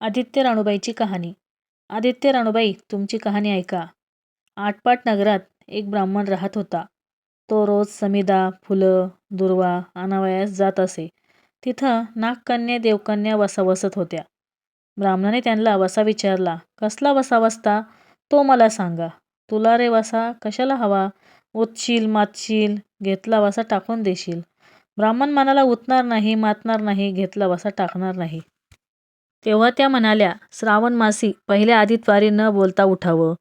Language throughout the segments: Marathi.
आदित्य राणूबाईची कहाणी. आदित्य राणूबाई तुमची कहाणी ऐका. आटपाट नगरात एक ब्राह्मण राहत होता. तो रोज समिदा फुलं दुर्वा आणावयास जात असे. तिथं नागकन्या देवकन्या वसा वसत होत्या. ब्राह्मणाने त्यांना वसा विचारला कसला वसा वसता? तो मला सांगा. तुला रे वसा कशाला हवा? उतशील मातशील घेतला वसा टाकून देशील. ब्राह्मण मनाला उतणार नाही मातणार नाही घेतला वसा टाकणार नाही. तेव्हा त्या म्हणाल्या श्रावण मासी पहिल्या आदित्वारी न बोलता उठावं.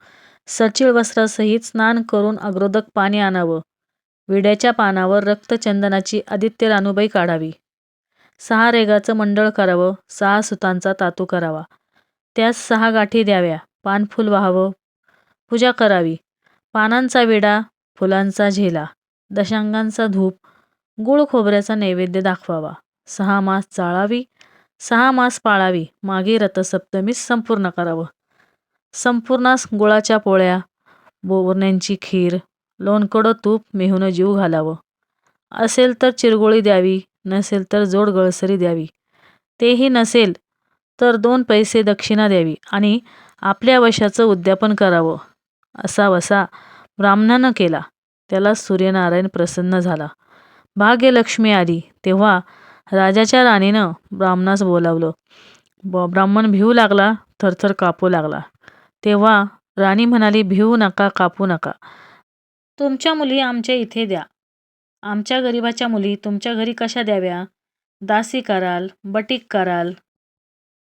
सचिळ वस्त्रासहित स्नान करून अग्रोदक पाणी आणावं. विड्याच्या पानावर रक्तचंदनाची आदित्य रानूबाई काढावी. सहा रेगाचं मंडळ करावं सहा सुतांचा तातू करावा. त्यास सहा गाठी द्याव्या. पानफूल व्हावं. पूजा करावी. पानांचा विडा फुलांचा झेला दशांगांचा धूप गुळ खोबऱ्याचा नैवेद्य दाखवावा. सहा मास चाळावी सहा मास पाळावी मागे रथसप्तमीस संपूर्ण करावं. संपूर्णास गुळाच्या पोळ्या बोरण्यांची खीर लोणकडं तूप मेहून जीव घालावं. असेल तर चिरगोळी द्यावी नसेल तर जोड गळसरी द्यावी. तेही नसेल तर दोन पैसे दक्षिणा द्यावी आणि आपल्या वशाचं उद्यापन करावं. असा वसा ब्राह्मणानं केला. त्याला सूर्यनारायण प्रसन्न झाला. भाग्यलक्ष्मी आली. तेव्हा राजाच्या राणीनं ब्राह्मणास बोलावलं. ब ब्राह्मण भिवू लागला थरथर कापू लागला. तेव्हा राणी म्हणाली भिवू नका कापू नका. तुमच्या मुली आमच्या इथे द्या. आमच्या गरिबाच्या मुली तुमच्या घरी कशा द्याव्या? दासी कराल बटीक कराल.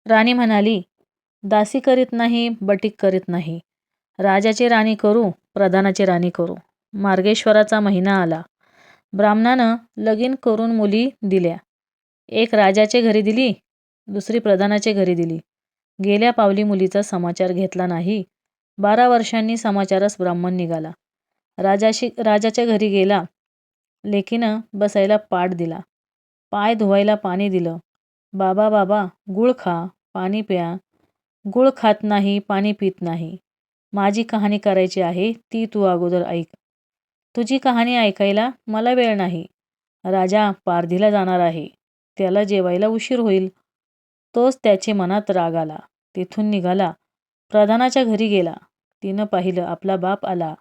राणी म्हणाली दासी करीत नाही बटीक करीत नाही. राजाची राणी करू प्रधानाची राणी करू. मार्गेश्वराचा महिना आला. ब्राह्मणानं लगीन करून मुली दिल्या. एक राजाचे घरी दिली दुसरी प्रधानाचे घरी दिली. गेल्या पावली मुलीचा समाचार घेतला नाही. बारा वर्षांनी समाचारच ब्राह्मण निघाला. राजाशी राजाच्या घरी गेला. लेकीनं बसायला पाट दिला. पाय धुवायला पाणी दिलं. बाबा बाबा गुळ खा पाणी प्या. गुळ खात नाही पाणी पित नाही. माझी कहाणी करायची आहे ती तू अगोदर ऐक. तुझी कहाणी ऐकायला मला वेळ नाही. राजा पारधीला जाणार आहे. त्याला जेवायला उशीर होईल. तोच त्याचे मनात राग आला. तिथून निघाला. प्रधानाच्या घरी गेला. तिनं पाहिलं आपला बाप आला.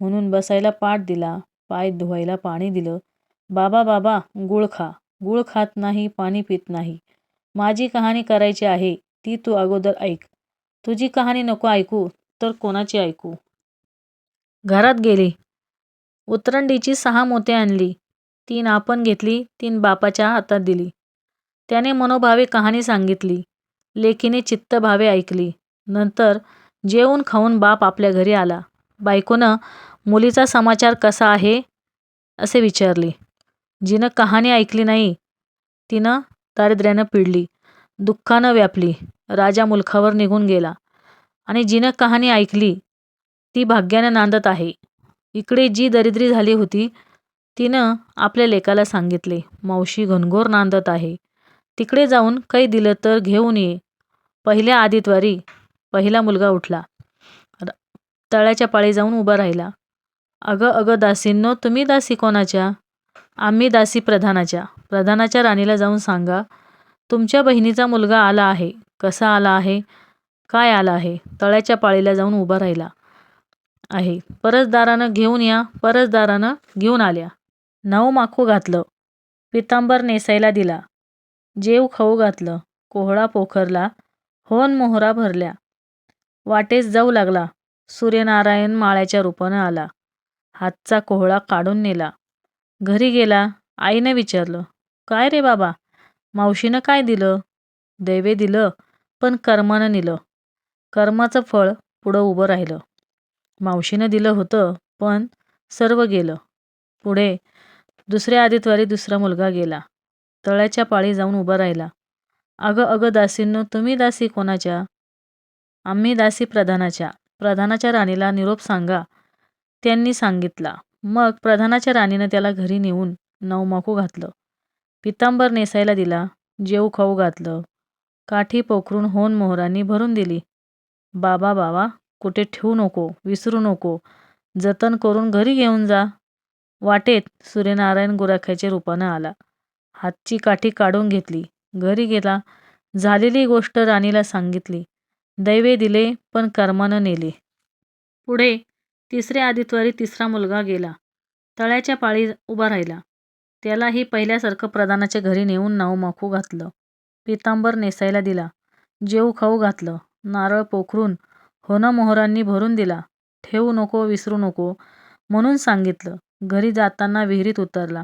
म्हणून बसायला पाठ दिला. पाय धुवायला पाणी दिलं. बाबा बाबा गुळ खा. गुळ खात नाही पाणी पित नाही. माझी कहाणी करायची आहे ती तू अगोदर ऐक. तुझी कहाणी नको ऐकू तर कोणाची ऐकू? घरात गेली. उतरंडीची सहा मोते आणली. तीन आपण घेतली तीन बापाच्या हातात दिली. त्याने मनोभावे कहाणी सांगितली लेखीने चित्तभावे ऐकली. नंतर जेवून खाऊन बाप आपल्या घरी आला. बायकोनं मुलीचा समाचार कसा आहे? असे विचारले. जिनं कहाणी ऐकली नाही तिनं दारिद्र्यानं पिडली दुःखानं व्यापली राजा मुलखावर निघून गेला. आणि जिनं कहाणी ऐकली ती भाग्यानं नांदत आहे. इकडे जी दरिद्री झाली होती तिनं आपल्या लेकाला सांगितले मावशी घनघोर नांदत आहे. तिकडे जाऊन काही दिलं तर घेऊन ये. पहिल्या आदितवारी पहिला मुलगा उठला. तळ्याच्या पाळी जाऊन उभा राहिला. अगं अगं दासींनो तुम्ही दासी कोणाच्या? आम्ही दासी प्रधानाच्या. प्रधानाच्या राणीला जाऊन सांगा. तुमच्या बहिणीचा मुलगा आला आहे. कसा आला आहे? काय आला आहे? तळ्याच्या पाळीला जाऊन उभा राहिला. आहे. परसदारानं घेऊन या. परसदारानं घेऊन आल्या. नऊ माखू घातलं. पितांबर नेसायला दिला. जेव खाऊ घातलं. कोहळा पोखरला. होन मोहरा भरल्या. वाटेस जाऊ लागला. सूर्यनारायण माळ्याच्या रूपानं आला. हातचा कोहळा काढून नेला. घरी गेला. आईनं विचारलं काय रे बाबा? मावशीनं काय दिलं? दैवे दिलं पण कर्मानं नेलं. कर्माचं फळ पुढं उभं राहिलं. मावशीनं दिलं होतं पण सर्व गेलं. पुढे दुसऱ्या आदितवारी दुसरा मुलगा गेला. तळ्याच्या पाळी जाऊन उभा राहिला. अगं अगं दासींनो तुम्ही दासी कोणाच्या? आम्ही दासी प्रधानाच्या. प्रधानाच्या राणीला निरोप सांगा. त्यांनी सांगितला. मग प्रधानाच्या राणीनं त्याला घरी नेऊन नवमाकू घातलं. पितांबर नेसायला दिला. जेऊ खाऊ घातलं. काठी पोखरून होन मोहरांनी भरून दिली. बाबा बाबा कुठे ठेवू नको विसरू नको. जतन करून घरी घेऊन जा. वाटेत सूर्यनारायण गुराख्याच्या रूपानं आला. हातची काठी काढून घेतली. घरी गेला. झालेली गोष्ट राणीला सांगितली. दैवे दिले पण कर्मानं नेले. पुढे तिसऱ्या आदित्वारी तिसरा मुलगा गेला. तळ्याच्या पाळी उभा राहिला. त्यालाही पहिल्यासारखं प्रधानाच्या घरी नेऊन नाव माखू घातलं. पितांबर नेसायला दिला. जेऊ खाऊ घातलं. नारळ पोखरून होनं मोहरांनी भरून दिला. ठेवू नको विसरू नको म्हणून सांगितलं. घरी जाताना विहिरीत उतरला.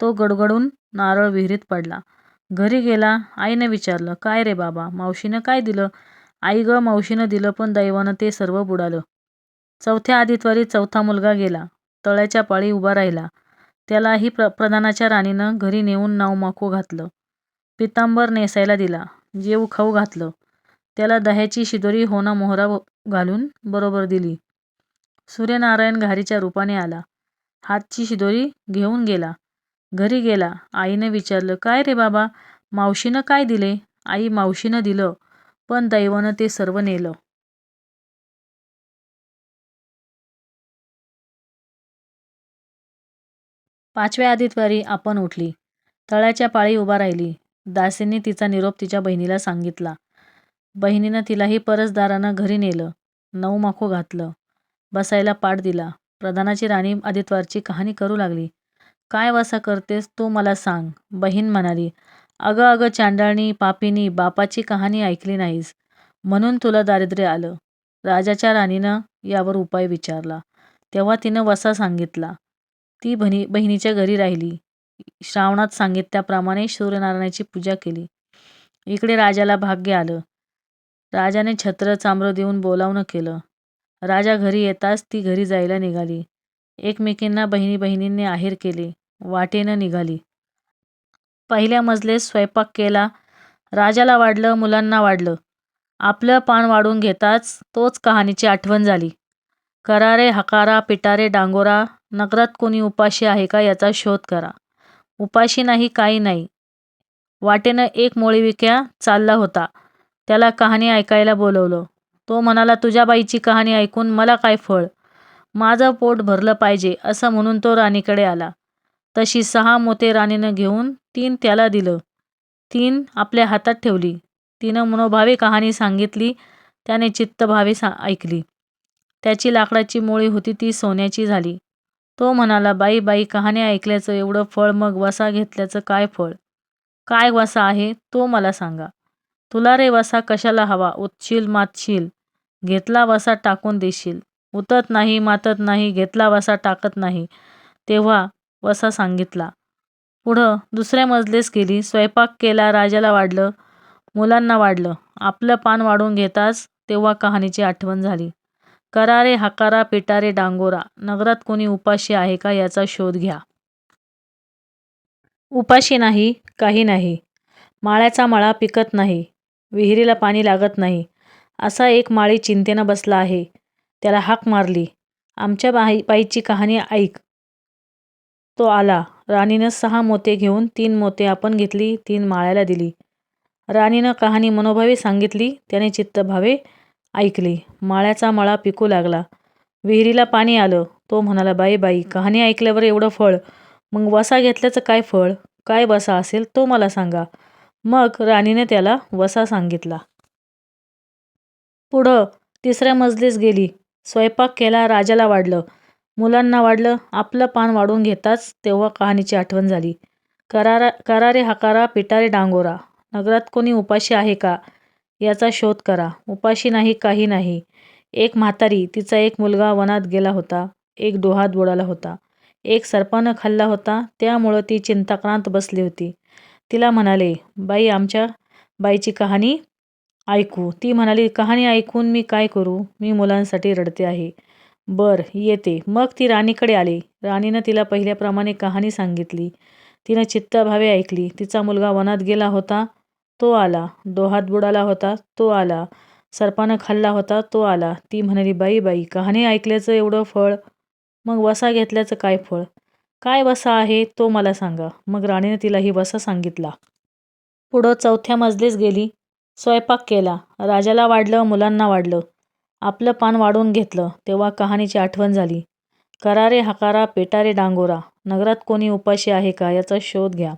तो गडगडून नारळ विहिरीत पडला. घरी गेला आईनं विचारलं काय रे बाबा मावशीनं काय दिलं? आई ग मावशीनं दिलं पण दैवानं ते सर्व बुडालं. चौथ्या आदितवारी चौथा मुलगा गेला. तळ्याच्या पाळी उभा राहिला. त्यालाही प्र प्रधानाच्या राणीनं घरी नेऊन नाव माखू घातलं. पितांबर नेसायला दिला. जेऊ खाऊ घातलं. त्याला दह्याची शिदोरी होना मोहरा घालून बरोबर दिली. सूर्यनारायण घारीच्या रूपाने आला. हातची शिदोरी घेऊन गेला. घरी गेला. आईनं विचारलं काय रे बाबा? मावशीनं काय दिले? आई मावशीनं दिलं पण दैवानं ते सर्व नेलं. पाचव्या आदितवारी आपण उठली. तळ्याच्या पाळी उभा राहिली. दासींनी तिचा निरोप तिच्या बहिणीला सांगितला. बहिणीनं तिलाही परसदारानं घरी नेलं. नऊ माखू घातलं. बसायला पाठ दिला. प्रधानाची राणी आदित्यवारची कहाणी करू लागली. काय वसा करतेस तू मला सांग बहीण म्हणाली. अगं अगं चांडाळणी पापिनी बापाची कहाणी ऐकली नाहीस. म्हणून तुला दारिद्र्य आलं. राजाच्या राणीनं यावर उपाय विचारला. तेव्हा तिनं वसा सांगितला. ती बहिणी बहिणीच्या घरी राहिली. श्रावणात सांगितल्याप्रमाणे सूर्यनारायणाची पूजा केली. इकडे राजाला भाग्य आलं. राजाने छत्र चांबरं देऊन बोलावणं केलं. राजा घरी येताच ती घरी जायला निघाली. एकमेकींना बहिणी बहिणींनी आहेर केले. वाटेनं निघाली. पहिल्या मजलेत स्वयंपाक केला. राजाला वाढलं मुलांना वाढलं. आपलं पान वाढून घेताच तोच कहाणीची आठवण झाली. करारे हकारा पिटारे डांगोरा नगरात कोणी उपाशी आहे का याचा शोध करा. उपाशी नाही काही नाही. वाटेनं एक मोळीविक्या चालला होता. त्याला कहाणी ऐकायला बोलवलं. तो म्हणाला तुझ्या बाईची कहाणी ऐकून मला काय फळ? माझं पोट भरलं पाहिजे असं म्हणून तो राणीकडे आला. तशी सहा मोते राणीनं घेऊन तीन त्याला दिलं. तीन आपल्या हातात ठेवली. तिनं मनोभावे कहाणी सांगितली त्याने चित्तभावे सा ऐकली. त्याची लाकडाची मोळी होती ती सोन्याची झाली. तो म्हणाला बाई बाई कहाणी ऐकल्याचं एवढं फळ मग वसा घेतल्याचं काय फळ? काय वसा आहे तो मला सांगा. तुला रे वसा कशाला हवा उत्शील मातशील घेतला वसा टाकून देशील. उतत नाही मातत नाही घेतला वसा टाकत नाही तेव्हा वसा सांगितला. पुढं दुसऱ्या मजलेस गेली. स्वयंपाक केला राजाला वाढलं मुलांना वाढलं. आपलं पान वाढून घेताच तेव्हा कहाणीची आठवण झाली. करारे हकारा पिटारे डांगोरा. नगरात कोणी उपाशी आहे का याचा शोध घ्या. उपाशी नाही काही नाही. माळ्याचा मळा पिकत नाही. विहिरीला पाणी लागत नाही. असा एक माळी चिंतेनं बसला आहे. त्याला हाक मारली. आमच्या बाई बाईची कहाणी ऐक. तो आला. राणीनं सहा मोते घेऊन तीन मोते आपण घेतली तीन माळ्याला दिली. राणीनं कहाणी मनोभावे सांगितली त्याने चित्तभावे ऐकली. माळ्याचा मळा पिकू लागला. विहिरीला पाणी आलं. तो म्हणाला बाई बाई कहाणी ऐकल्यावर एवढं फळ. मग वसा घेतल्याचं काय फळ? काय वसा असेल तो मला सांगा. मग राणीने त्याला वसा सांगितला. पुढं तिसऱ्या मजलीस गेली. स्वयंपाक केला राजाला वाढलं. मुलांना वाढलं आपलं पान वाढून घेताच तेव्हा कहाणीची आठवण झाली. करारा करारे हकारा पिटारे डांगोरा. नगरात कोणी उपाशी आहे का? याचा शोध करा. उपाशी नाही काही नाही. एक म्हातारी तिचा एक मुलगा वनात गेला होता. एक डोहात बुडाला होता. एक सर्पानं खाल्ला होता. त्यामुळं ती चिंताक्रांत बसली होती. तिला म्हणाले बाई आमच्या बाईची कहाणी ऐकू. ती म्हणाली कहाणी ऐकून मी काय करू? मी मुलांसाठी रडते आहे. बर येते. मग ती राणीकडे आली. राणीनं तिला पहिल्याप्रमाणे कहाणी सांगितली. तिनं चित्ताभावे ऐकली. तिचा मुलगा वनात गेला होता तो आला. डोहात बुडाला होता तो आला. सर्पानं खाल्ला होता तो आला. ती म्हणाली बाई बाई कहाणी ऐकल्याचं एवढं फळ? मग वसा घेतल्याचं काय फळ? काय वसा आहे तो मला सांगा. मग राणीने तिलाही वसा सांगितला. पुढं चौथ्या मजलीस गेली. स्वयंपाक केला. राजाला वाढलं मुलांना वाढलं. आपलं पान वाढून घेतलं तेव्हा कहाणीची आठवण झाली. करारे हकारा पेटारे डांगोरा. नगरात कोणी उपाशी आहे का याचा शोध घ्या.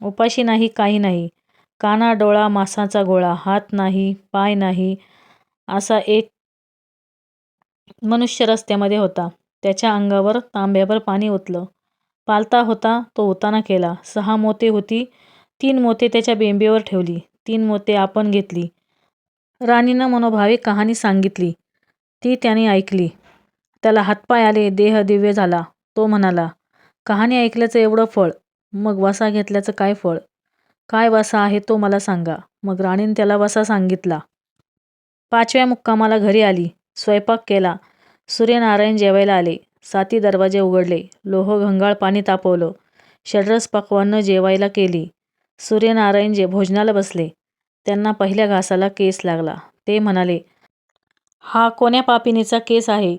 उपाशी नाही काही नाही. काना डोळा मासाचा गोळा. हात नाही पाय नाही असा एक मनुष्य रस्त्यामध्ये होता. त्याच्या अंगावर तांब्यावर पाणी ओतलं. पालता होता तो ओताना केला. सहा मोते होती. तीन मोते त्याच्या बेंबीवर ठेवली. तीन मोते आपण घेतली. राणीनं मनोभावे कहाणी सांगितली. ती त्याने ऐकली. त्याला हातपाय आले देह दिव्य झाला. तो म्हणाला कहाणी ऐकल्याचं एवढं फळ मग वसा घेतल्याचं काय फळ? काय वसा आहे तो मला सांगा. मग राणीने त्याला वसा सांगितला. पाचव्या मुक्कामाला घरी आली. स्वयंपाक केला. सूर्यनारायण जेवायला आले. साती दरवाजे उघडले. लोह घंगाळ पाणी तापवलं. षड्रस पकवानं जेवायला केली. सूर्यनारायण जे भोजनाला बसले. त्यांना पहिल्या घासाला केस लागला. ते म्हणाले हा कोण्या पापिनीचा केस आहे?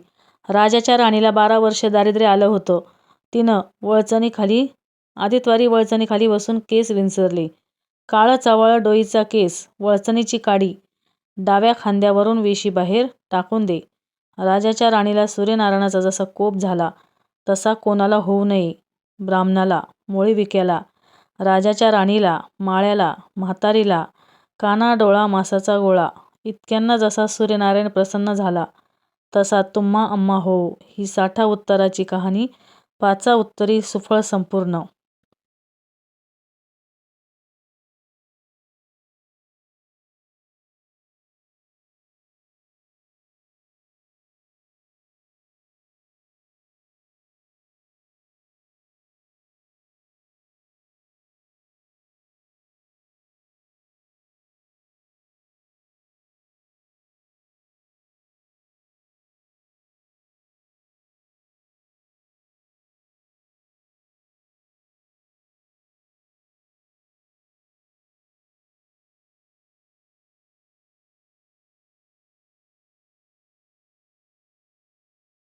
राजाच्या राणीला बारा वर्ष दारिद्र्य आलं होतं. तिनं वळचणीखाली आदितवारी वळचणीखाली बसून केस विंचरले. काळं चवाळं डोईचा केस वळचणीची काडी. डाव्या खांद्यावरून वेशीबाहेर टाकून दे. राजाच्या राणीला सूर्यनारायणाचा जसा कोप झाला तसा कोणाला होऊ नये. ब्राह्मणाला मोळीविक्याला राजाच्या राणीला माळ्याला म्हातारीला काना डोळा मासाचा गोळा इतक्यांना जसा सूर्यनारायण प्रसन्न झाला तसा तुम्हा अम्मा हो ही साठा उत्तराची कहाणी पाचा उत्तरी सुफळ संपूर्ण.